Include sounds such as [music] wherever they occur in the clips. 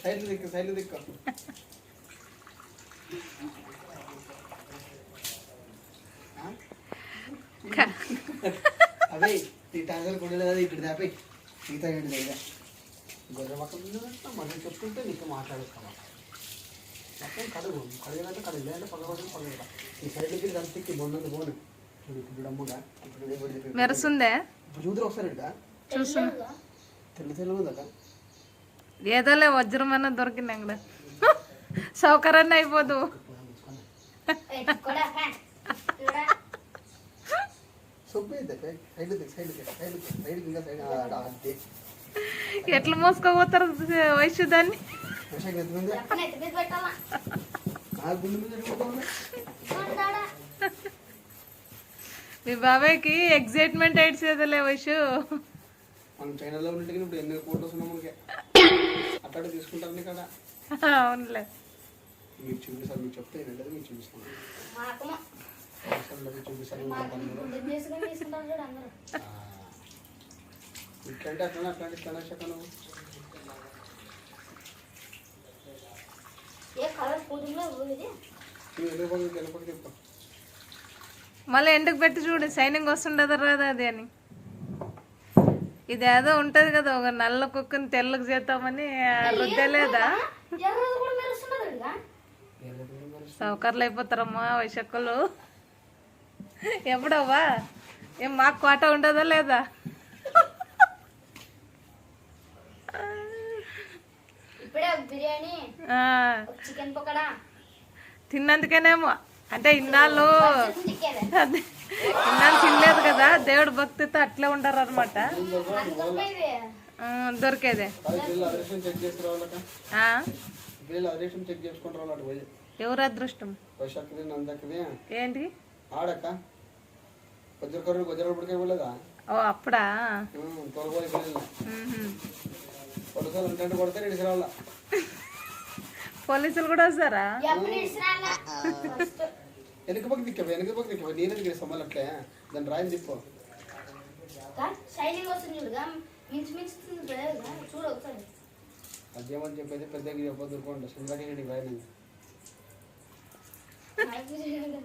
Side దిక్కు side దిక్కు? అవే ఈ టాంగర్ కూడా లేదా ఇక్కడ దాపి. మిగతా ఏంటి లేదా గొర్రె పక్కన మనం చెప్తుంటే నీకు మాట్లాడుస్తామా మొత్తం కడుగు కడిగినట్టు కడుగు లేదంటే పగ పగ పగ ఈ సైడ్కి కలిపి మొన్నది పోను. చూడు ఇప్పుడు అమ్ముగా ఇప్పుడు. మెరుస్తుందే? ఇప్పుడు చూద్దరు ఒకసారి తెల్లగా ఉందట. ఏదోలే వజ్రమైనా దొరికింది అక్కడ సౌకర్యాన్ని అయిపోదు. ఎట్లా మోసుకోపోతారు వయసు దాన్ని మీ బాబాయ్కి ఎగ్జైట్మెంట్ ఏడ్చేదిలే వయసు మనం చైనాలో ఉన్నట్టుగా ఇప్పుడు ఎన్ని ఫోటోస్ ఉన్నాం మనకి. అట్లా తీసుకుంటారు ఇక్కడ అవునులే. మీకు చూపిస్తాను మీకు చెప్తే ఏంటంటే మీకు చూపిస్తాను ఇట్లాంటి అట్లా అట్లాంటి చెప్పను. ఎందుకు తిప్ప మళ్ళీ ఎండకు పెట్టి చూడు? షైనింగ్ వస్తుండదు రాదా అది అని. ఇదేదో ఉంటది కదా ఒక నల్ల కుక్కని తెల్లకు చేద్దామని రుద్దలేదా? సౌకర్యాలు అయిపోతారమ్మా వైశక్కలు. ఎప్పుడవ్వా? ఏం మాకు కోట ఉండదా లేదా? తిన్నందుకేనేమో. అంటే ఇన్నాళ్ళు ఇన్నాళ్ళు తినలేదు కదా. దేవుడు భక్తితో అట్లే ఉంటారు అనమాట దొరికేదే. ఎవరు అదృష్టం? ఏంటి? ఆడక్క కొద్దికర్రు కొద్దిరపడికే వెళ్ళదా ఓ అప్పుడా? తొలగోలి కొడితే రెండు రాళ్ళ పోలీసులు కూడా వస్తారా? వెనక పక్క దిక్కవ వెనక పక్క దిక్కవ నేనే దిగేస్తాం మళ్ళీ అట్లే? దాన్ని రాయిని తిప్పు అదేమని చెప్పేది? పెద్దగా చెప్పొద్దు ఊరుకోండి సుందరకి నీకు రాయని. నాకు చూడండి.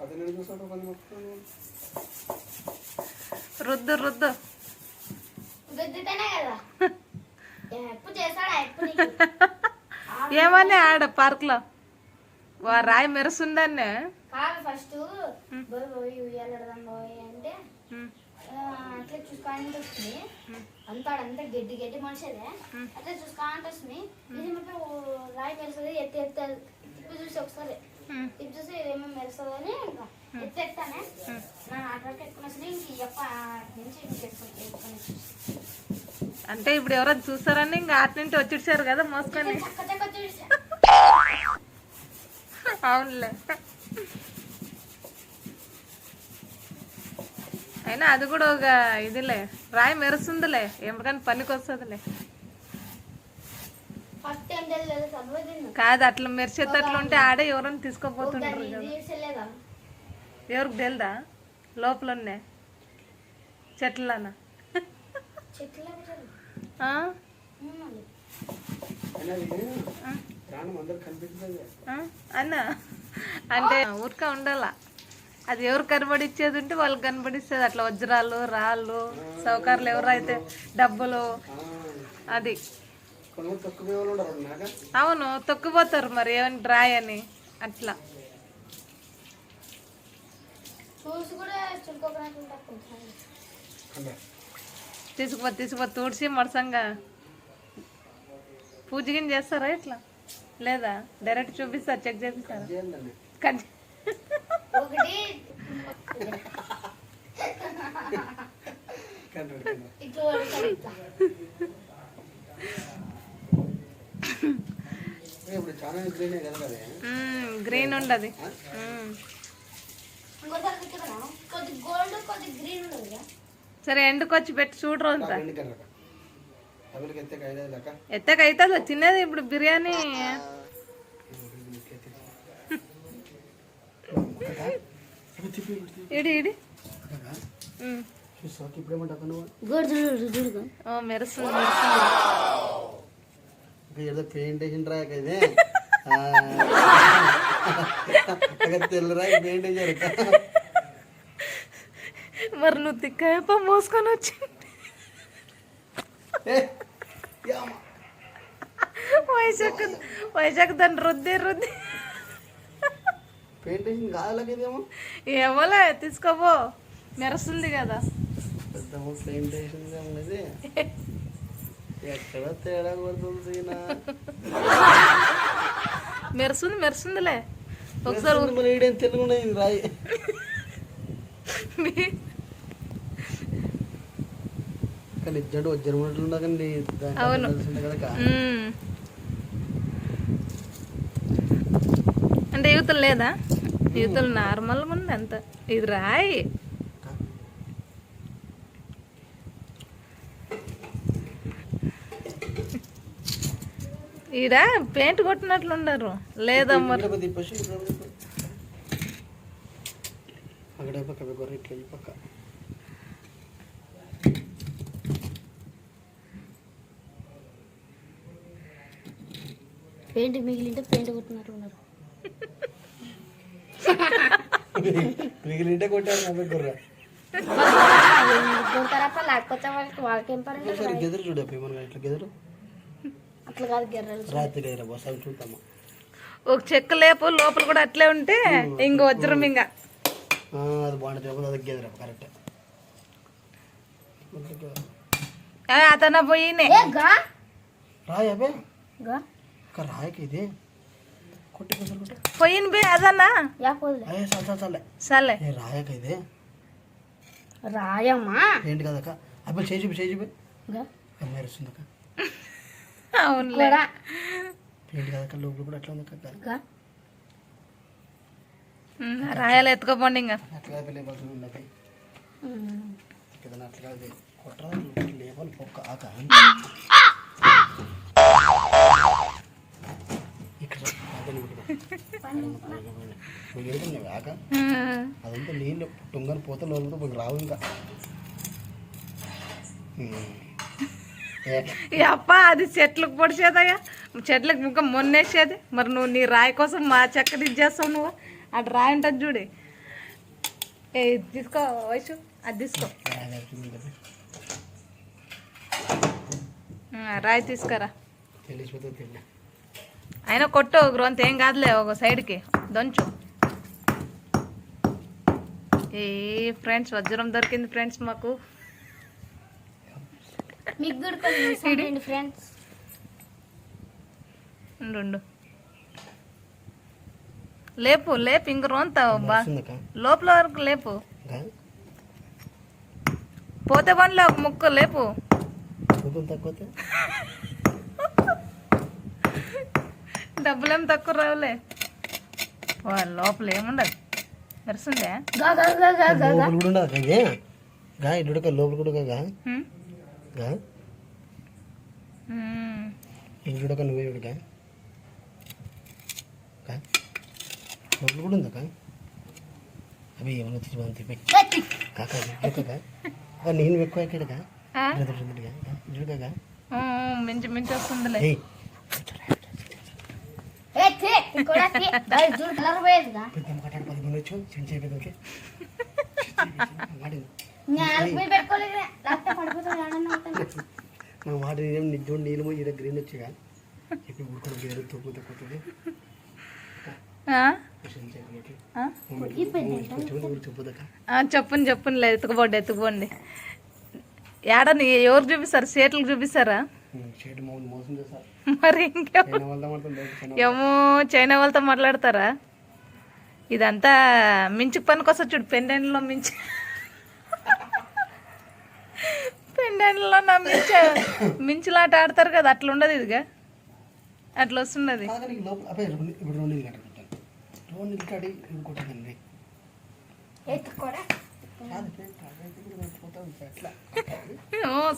అది నేను చూసాడు పని మొత్తం. రుద్దు రుద్దు. రుద్దితేనే కదా. [laughs] ఎప్పుడు చేస్తాడా? ఎప్పుడు నీకు? ఏమని ఆడ పార్క్లో వా రాయి మెరుస్తుందాన్ని. కాదు ఫస్ట్ అంటే అట్లా చూసుకోవాలంటే వస్తుంది. అంతా అంతా గడ్డి గడ్డి మనిషిదే అట్లా చూసుకోవాలంటే వస్తుంది. ఇది రాయి మెరుస్తుంది ఎత్తి ఎత్తి తిప్పి చూసి ఒకసారి. తిప్పి చూసి ఇదేమో మెరుస్తుంది అని ఎత్తి ఎత్తానే. నా అట్లా ఎక్కువ ఇంక ఈ అప్ప నుంచి అంటే ఇప్పుడు ఎవరో చూస్తారని ఇంకా ఆటి నుంచి వచ్చిచ్చారు కదా మోసుకొని. అవునులే. అయినా అది కూడా ఒక ఇదిలే. రాయి మెరుస్తుందిలే. ఎప్పటికైనా పనికి వస్తుందిలే. కాదు అట్లా మెరిసేటట్లు ఉంటే ఆడే ఎవరైనా తీసుకోపోతుంటారు ఎవరికి తెలుదా? లోపల ఉన్నాయి చెట్లనా? చెట్లు అన్నా. అంటే ఊరిక ఉండాల. అది ఎవరు కనబడిచ్చేది ఉంటే వాళ్ళకి కనబడిస్తుంది. అట్లా వజ్రాలు రాళ్ళు సౌకర్యాలు ఎవరైతే డబ్బులు అది. అవును తొక్కిపోతారు మరి. ఏమని డ్రాయ్ అని. అట్లా. తీసుకుపో తీసుకుపో తూడ్చి మడసంగా. పూజగిన చేస్తారా ఇట్లా? లేదా? డైరెక్ట్ చూపిస్తారు? చెక్ చేపిస్తారా గ్రీనే ఉండదు. సరే ఎండుకొచ్చి పెట్టి చూడు రోజు రెండు కర్రక డబ్బులకి ఎత్తే ఐదు దాకా ఎత్తకైతే తినేది ఇప్పుడు బిర్యానీ. ఇడి ఇడి. మెరుస్తుంది ఏదో పెయింట్ ఇదే. తెల్లరా పెయింట్ వేసారు మరి నువ్వు తిక్కయప్ప మోసుకొని వచ్చి వైశాఖ వైశాఖ దాన్ని రుద్ది రుద్ది. పెయింట్ వేసిన కాదలకేదేమో ఏమోలే తీసుకోపో. మెరుస్తుంది కదా. పెద్ద పెయింట్ వేసింది ఉన్నది. ఎక్కడ తేడా కొడుతుంది. మెరుస్తుంది మెరుస్తుందిలే. ఒకసారి తెలుగు రాయి మీ- కానీ అవును. అంటే యువతలు లేదా? యువతలు నార్మల్ ఉంది అంత. ఇది రాయి. ఈడ పెయింట్ కొట్టినట్లు ఉండరు లేదా మరి ఇక్కడ తిప్పేసి ఇక్కడ తిప్పు. అక్కడ పక్క గొర్రె ఇట్లా ఈ పక్క. పెయింట్ మిగిలింటే పెయింట్ కొట్టినట్టు ఉన్నారు. మిగిలింటే కొట్టారు నా గొర్రె కొడతారప్ప లేకపోతే వాళ్ళకి వాళ్ళకేం పని గెదరు చూడప్ప ఇట్లా గెదరు. అట్లా కాదు గెర్రలు రాత్రి గెదర బస్ అవి చూద్దామా? ఒక చెక్క లేపు లోపల కూడా అట్లే ఉంటే ఇంక వజ్రం ఇంకా ఆ, అది బాగుంటుంది అది గెదర కరెక్ట్ అతన పోయినే. ఏ గా? ఒక రాయకి ఇది. కొట్టి బే అదన్నా? యా అయ్యే చాలు చాలు చాలే సర్లే. ఏ రాయక ఇది? రాయమ్మా? ఏంటి కదక్క అబ్బాయి చేయి చూపి చేయి చూపి. గా మెరుస్తుందక్క అవునులే. కూడా? ఏంటి కదక్క లోపల కూడా అట్లా ఉంది అక్క. రాయాలి ఎత్తుకోపోండి ఇంకా. అట్లా అక్క. ఉమ్. ఏదైనా అట్లా కాదు. కొట్టరా లేపాలి పొక్క ఆక. [laughs] ఉమ్, అదంతా నీళ్ళు తుంగని పోతే లోపలతో పోయి రావు ఇంకా. అప్ప అది చెట్లకు పొడిచేదయ్యా. చెట్లకు ఇంకా మొన్నేసేది. మరి నువ్వు నీ రాయి కోసం మా చెక్క ఇచ్చేస్తావు నువ్వు. అటు రాయి ఉంటుంది చూడు. ఏ తీసుకో వయసు. అది తీసుకో. రాయి తీసుకురా. తెలిసిపోతే అయినా కొట్టు ఒక రొంత ఏం కాదులే ఒక సైడ్కి. దొంచు. ఏ ఫ్రెండ్స్ వజ్రం దొరికింది ఫ్రెండ్స్ మాకు. ఫ్రెండ్స్. లేపు లేపు ఇంక రొంత బా. లోపల వరకు లేపు. పోతే బండ్లో ఒక ముక్క లేపు. [laughs] డబ్బులేం తక్కువ రావులే. వా, లోపల ఏముండదు. గా లోపల కూడా ఉండదు ఇడుక లోపల కూడా గా? గా చూడక నువ్వే చూడక గా? లోపల కూడా ఉందక్క అవి ఏమన్నా తెచ్చి మనం తిప్పి కాక ఇడుకగా నేను ఎక్కువ ఎక్కడగా? ఇడుకగా మించి మించి వస్తుందిలే. ఏం నిజం నీళ్ళు ఈడ గ్రీన్ వచ్చేగా చెప్పి ఉడుకుడు గేరు తూపు తక్కుతుంది ఆ? చిన్న చేయడానికి ఆ? కొంచెం చెప్పదక్క ఆ, చెప్పండి చెప్పండి లేదు ఎత్తుకుపోండి ఎత్తుకుపోండి. ఏడని ఎవరు చూపిస్తారు? సేట్లకు చూపిస్తారా? మరి ఏమో చైనా వాళ్ళతో మాట్లాడతారా? ఇదంతా మించి పనికొస్తా చూడు పెండెంట్లో మించి. పెండెంట్లో నా మించ మించులాట ఆడతారు కదా అట్లా ఉండదు ఇదిగా. అట్లా వస్తున్నది. ఇప్పుడు రెండు నీళ్ళు కట్టబెట్టాను రెండు నీళ్ళు కడి ఇంకోటండి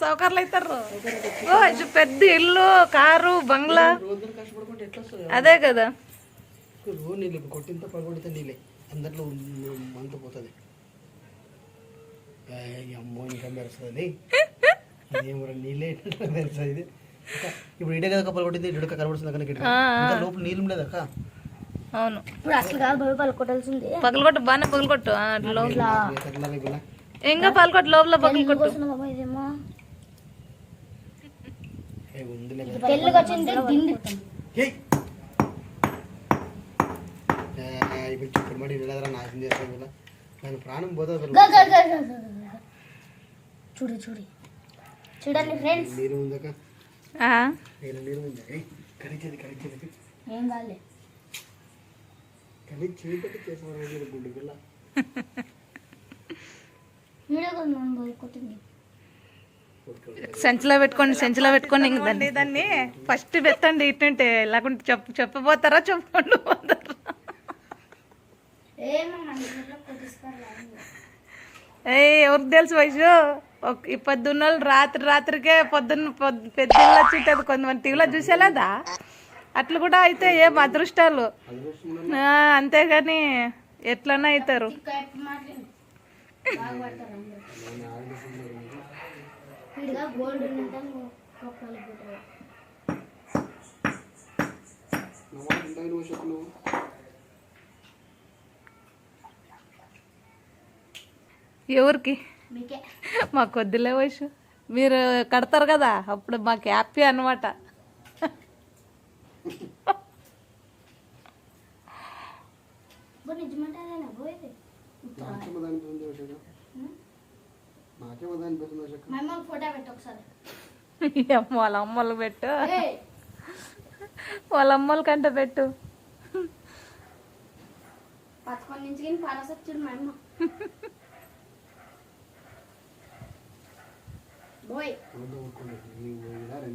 సౌకర్యాలు అవుతారు ఓ పెద్ద ఇల్లు కారు బంగ్లా. అదే కదా. నీళ్ళు కొట్టింత పడగొడితే నీళ్ళే. అందరిలో మంత పోతుంది. ఏయ్ అమ్మో ఇంకా మెరుస్తుంది ఇదేమో [laughs] నీళ్ళే మెరుస్తుంది ఇది అక్క, ఇప్పుడు ఇడే కదా కప్పలు కొట్టింది ఇడుక కనబడుతుంది అక్క నీకు ఇటుక. ఇంకా లోపల నీళ్ళు అక్క అవును. ఇప్పుడు అసలు కాదు బాబు పలుకొట్టాల్సింది పగలగొట్టు బాగానే పగలగొట్టు? ఇంకా పగలగొట్టు లోపల పగలగొట్టు. వస్తుంది బాబా ఇదేమో? ఏ ఉందిలే తెల్లగా వచ్చింది దిండి. ఏయ్ ఏ, ఇప్పుడు చిక్కుడు మడి నిలదరా నాశనం చేస్తాను ఇలా దాని ప్రాణం పోతుంది అసలు. చూడు చూడు. చూడండి ఫ్రెండ్స్. నీరు ఉందక ఆ, నీరు నీరు ఉంది? ఏయ్ కడిచేది కడిచేది ఏం కాలే కడి చేయి పెట్టి చేసేవారు గుడ్డు పిల్ల వీడియో కాల్ మనం బాబు కొట్టింది సంచిలో పెట్టుకోండి సంచిలో పెట్టుకోండి ఇంక దాన్ని. దాన్ని ఫస్ట్ పెట్టండి ఇటుంటే లేకుంటే చెప్పు చెప్పబోతారా చెప్పుకోండి పోతారా? ఏ ఎవరికి తెలుసు వయసు ఒక ఈ పొద్దున్న రాత్రి రాత్రికే పొద్దున్న పొద్దు పెద్ద ఇల్లు వచ్చి కొంతమంది టీవీలో చూసేలేదా? అట్లా కూడా అయితే ఏం అదృష్టాలు. అంతేగాని ఎట్లన్నా అవుతారు. ఎవరికి? మీకే. మాకు వద్దులే వయసు. మీరు కడతారు కదా అప్పుడు మాకు హ్యాపీ అనమాట [laughs] వాళ్ళ అమ్మలు పెట్టు. వాళ్ళ అమ్మల కంటే పెట్టు. పదకొండు నుంచి కానీ మా అమ్మ. బోయ్ రెండు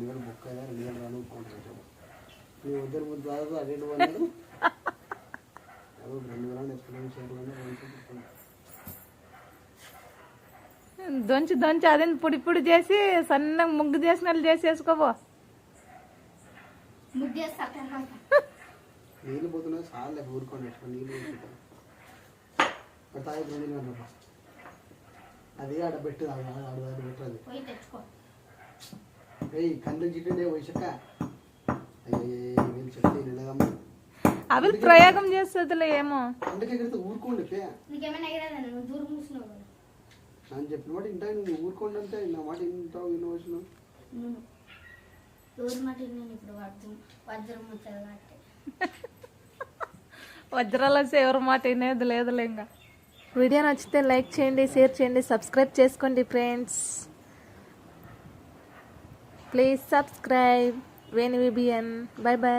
వేలు బుక్ అయినా రెండు వేలు రాను నీ వద్దరు ముందు రెండు దొంచి దొంచి అదే పొడి పొడి చేసి సన్నగా ముగ్గు చేసినట్లు చేసేసుకోబో ముగ్గేస్తా నీళ్ళు పోతున్నాయి సార్లే ఊరుకోండి నీళ్ళు రెండు నీళ్ళు అది ఆడ పెట్టు ఆడ ఆడ ఆడ పెట్టు అది పోయి తెచ్చుకో. ఏయ్ కండ్లు చిట్టే వయసక్క అయ్యే వీళ్ళు చెప్తే నిలదమ్మా అవి ప్రయోగం చేస్తుందిలే ఏమో. ఊరుకోండి పే. నీకేమైనా ఎగరాదా నువ్వు? దూరం కూర్చున్నావు కదా. నేను చెప్పిన మాట ఇంటా నువ్వు ఊరుకోండి అంటే నా మాట ఇంటావు వినవచ్చు నువ్వు దూరం మాట నేను ఇప్పుడు వజ్రం వజ్రం వచ్చాడు కాబట్టి వజ్రాల ఎవరి మాట వినేది లేదులే ఇంకా. వీడియో నచ్చితే లైక్ చేయండి షేర్ చేయండి సబ్స్క్రైబ్ చేసుకోండి friends. Please subscribe. Veni VBN bye bye